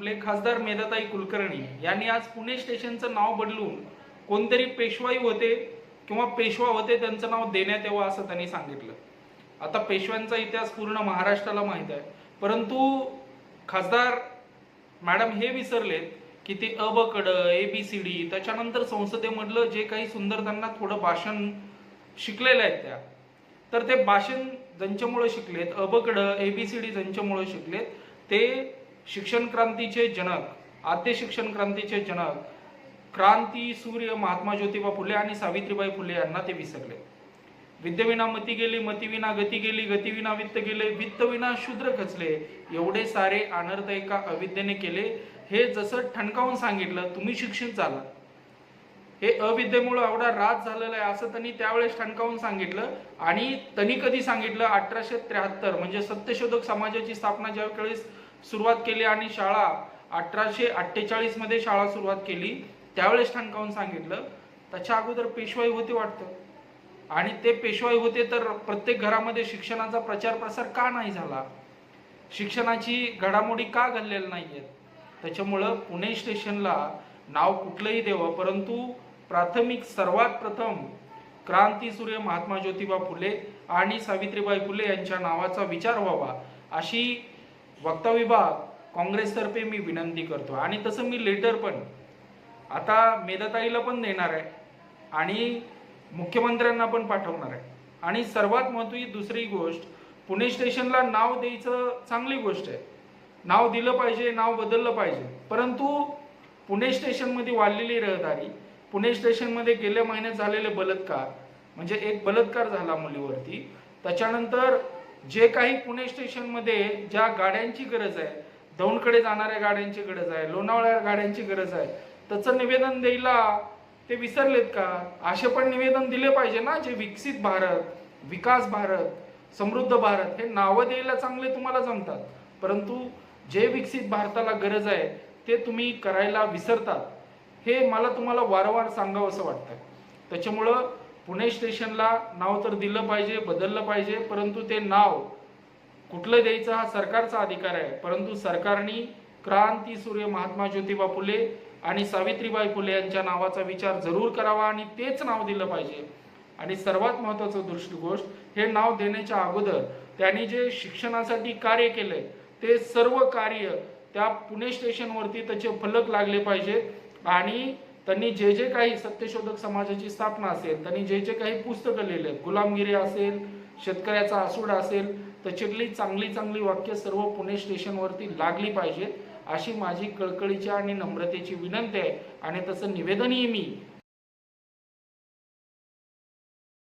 आपले खासदार मेधाताई कुलकर्णी यांनी आज पुणे स्टेशनचं नाव बदलून कोणतरी पेशवाई होते किंवा पेशवा होते त्यांचं नाव देण्यात यावं असं त्यांनी सांगितलं. आता पेशव्यांचा इतिहास पूर्ण महाराष्ट्राला माहीत आहे. परंतु खासदार मॅडम हे विसरलेत की ते अ ब कड ए बी सी डी त्याच्यानंतर संसदेमधलं जे काही सुंदर त्यांना थोडं भाषण शिकलेलं आहेत त्या. तर ते भाषण ज्यांच्यामुळे शिकलेत अ ब कड ए बी सी डी ज्यांच्यामुळे शिकलेत ते शिक्षण क्रांतीचे जनक आद्य शिक्षण क्रांतीचे जनक क्रांती सूर्य महात्मा ज्योतिबा फुले आणि सावित्रीबाई फुले यांना ते विसरले. विद्यविना मती गेली मतीविना गती गेली गतीविना वित्त गेले वित्तविना शूद्र खचले एवढे सारे अनर्थ एका अविद्येने केले. हे जसं ठणकावून सांगितलं तुम्ही शिक्षित झाला. हे अविद्येमुळे एवढा राज झालेला आहे असं त्यांनी त्यावेळेस ठणकावून सांगितलं. आणि त्यांनी कधी सांगितलं अठराशे त्र्याहत्तर म्हणजे सत्यशोधक समाजाची स्थापना ज्यावेळेस सुरुवात केली आणि शाळा अठराशे अठ्ठेचाळीसमध्ये शाळा सुरुवात केली. त्यावेळेस ठणकावून सांगितलं. त्याच्या अगोदर पेशवाई होती वाटतं. आणि ते पेशवाई होते तर प्रत्येक घरामध्ये शिक्षणाचा प्रचार प्रसार का नाही झाला? शिक्षणाची घडामोडी का घडलेल्या आहेत त्याच्यामुळं पुणे स्टेशनला नाव कुठलंही देवं परंतु प्राथमिक सर्वात प्रथम क्रांतीसूर्य महात्मा ज्योतिबा फुले आणि सावित्रीबाई फुले यांच्या नावाचा विचार व्हावा अशी वक्ता विभाग काँग्रेसतर्फे मी विनंती करतो. आणि तसं मी लेटर पण आता मेधाताईला पण देणार आहे आणि मुख्यमंत्र्यांना पण पाठवणार आहे. आणि सर्वात महत्त्वाची दुसरी गोष्ट पुणे स्टेशनला नाव द्यायचं चांगली गोष्ट आहे. नाव दिलं पाहिजे नाव बदललं पाहिजे. परंतु पुणे स्टेशनमध्ये वाढलेली रहदारी पुणे स्टेशनमध्ये गेल्या महिन्यात झालेले बलात्कार म्हणजे एक बलात्कार झाला मुलीवरती. त्याच्यानंतर जे काही पुणे स्टेशनमध्ये ज्या गाड्यांची गरज आहे दौंडकडे जाणाऱ्या गाड्यांची गरज आहे लोणावळ्या गाड्यांची गरज आहे त्याचं निवेदन द्यायला ते विसरलेत का? असे पण निवेदन दिले पाहिजे ना जे विकसित भारत विकास भारत समृद्ध भारत हे नावं द्यायला चांगले तुम्हाला जमतात. परंतु जे विकसित भारताला गरज आहे ते तुम्ही करायला विसरतात. हे मला तुम्हाला वारंवार सांगावं असं वाटतं त्याच्यामुळं पुणे स्टेशनला नाव तर दिलं पाहिजे बदललं पाहिजे परंतु ते नाव कुठलं द्यायचं हा सरकारचा अधिकार आहे. परंतु सरकारने क्रांती सूर्य महात्मा ज्योतिबा फुले आणि सावित्रीबाई फुले यांच्या नावाचा विचार जरूर करावा आणि तेच नाव दिलं पाहिजे. आणि सर्वात महत्वाचं दृष्टी गोष्ट हे नाव देण्याच्या अगोदर त्यांनी जे शिक्षणासाठी कार्य केलंय ते सर्व कार्य त्या पुणे स्टेशनवरती त्याचे फलक लागले पाहिजे आणि त्यांनी जे जे काही सत्यशोधक समाजाची स्थापना असेल त्यांनी जे जे काही पुस्तकं लिहिले गुलामगिरी असेल शेतकऱ्याचा आसूड असेल त्याच्यातली चांगली चांगली वाक्य सर्व पुणे स्टेशनवरती लागली पाहिजेत अशी माझी कळकळीची आणि नम्रतेची विनंती आहे. आणि तसं निवेदनही मी